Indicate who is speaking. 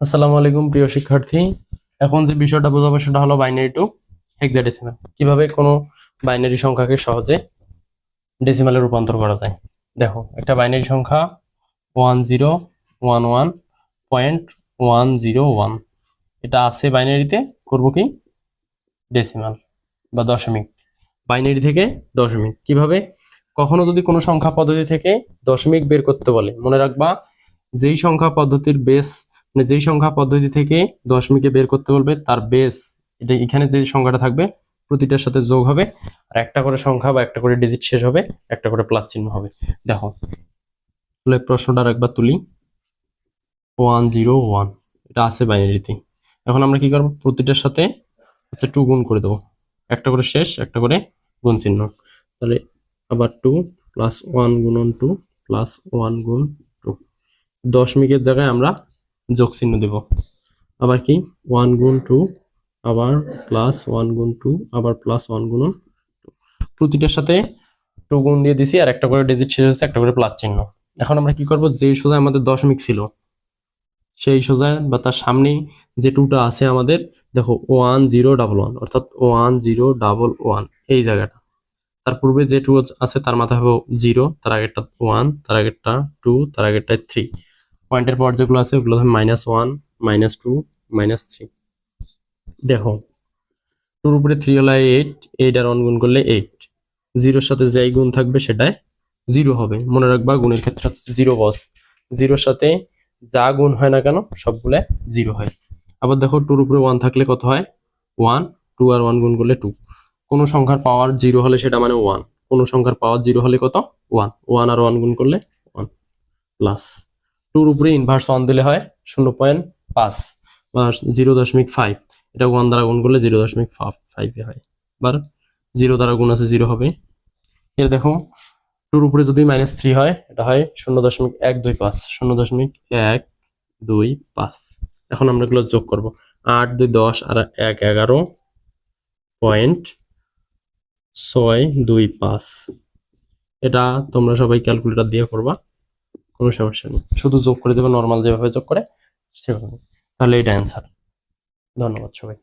Speaker 1: আসসালামু আলাইকুম, প্রিয় শিক্ষার্থী। এখন যে বিষয়টা বোঝাবো সেটা হলো বাইনারি টু হেক্সাডেসিমাল কীভাবে কোনো বাইনারি সংখ্যাকে সহজে ডেসিমালে রূপান্তর করা যায়? দেখো, একটা বাইনারি সংখ্যা one zero one one point one zero one এটা আছে বাইনারিতে করব কি? ডেসিমাল বা দশমিক। বাইনারি থেকে দশমিক। কীভাবে? কখনো যদি কোনো সংখ্যা পদ্ধতি থেকে দশমিক বের করতে বলে, মনে রাখবা, যেই সংখ্যা পদ্ধতির বেস মানে যেই সংখ্যা পদ্ধতি থেকে দশমিকে বের করতে বলবে, তার বেস এটা এখানে যে সংখ্যাটা থাকবে, প্রতিটার সাথে যোগ হবে, আর একটা করে সংখ্যা বা একটা করে ডিজিট শেষ হবে, একটা করে প্লাস চিহ্ন হবে। দেখো, তাহলে প্রশ্নটা একবার তুলি। ওয়ান জিরো ওয়ান এটা আছে বাইনারিতে এখন আমরা কি করব? প্রতিটার সাথে হচ্ছে টু গুণ করে দেবো। একটা করে শেষ, একটা করে গুণ চিহ্ন। তাহলে আবার টু প্লাস ওয়ান গুণন টু প্লাস ওয়ান গুণ টু দশমিকের জায়গায় আমরা যোগ চিহ্ন দেব। আবার কি? ওয়ান গুণ টু আবার প্লাস ওয়ান গুণ টু আবার প্লাস ওয়ান গুণন টু প্রতিটার সাথে টু গুণ দিয়ে দিছি, আর একটা করে ডিজিট শেষ হচ্ছে একটা করে প্লাস চিহ্ন। এখন আমরা কি করব? যেই সোজায় আমাদের দশমিক ছিল, সেই সোজা বা তার সামনেই যে টুটা আছে আমাদের, দেখো ওয়ান জিরো ডাবল ওয়ান অর্থাৎ ওয়ান জিরো ডাবল ওয়ান এই জায়গাটা। তার পূর্বে যে টু আছে, তার মাথায় হবে জিরো তার আগেরটা ওয়ান তার আগেরটা টু তার আগেরটা থ্রি পয়েন্টের পর যেগুলো আছে, ওগুলো হবে minus one minus two minus three দেখো টুর উপরে থ্রি হলো এইট এইট আর ওয়ান গুণ করলে এইট জিরোর সাথে যেই গুণ থাকবে সেটাই জিরো হবে। মনে রাখবা, গুণের ক্ষেত্রে হচ্ছে জিরো বস জিরোর সাথে যা গুণ হয় না কেন সবগুলো জিরো হয়। আবার দেখো টুর উপরে ওয়ান থাকলে কত হয়? ওয়ান টু আর ওয়ান গুণ করলে টু কোনো সংখ্যার পাওয়ার জিরো হলে সেটা মানে ওয়ান কোনো সংখ্যার পাওয়ার জিরো হলে কত? ওয়ান ওয়ান আর ওয়ান গুণ করলে ওয়ান প্লাস টুর উপরে ইনভার্স ওয়ান দিলে হয় শূন্য পয়েন্ট পাঁচ বা জিরো দশমিক ফাইভ এটা ওয়ান দ্বারা গুণ করলে জিরো দশমিক ফাইভে হয়। এবার জিরো দ্বারা গুণ আছে জিরো হবে। এর দেখো টুর উপরে যদি মাইনাস থ্রি হয়, এটা হয় শূন্য দশমিক এক দুই পাঁচ, শূন্য দশমিক এক দুই পাঁচ। এখন আমরা এগুলো যোগ করব। আট, দুই, দশ, আর এক, এগারো পয়েন্ট ছয়, দুই, পাঁচ। এটা তোমরা সবাই ক্যালকুলেটর দিয়ে করবা। কোনো সমস্যা নেই। শুধু যোগ করে দেবে নর্মাল যেভাবে যোগ করে, সেভাবে। তাহলে এটা অ্যান্সার ধন্যবাদ সবাই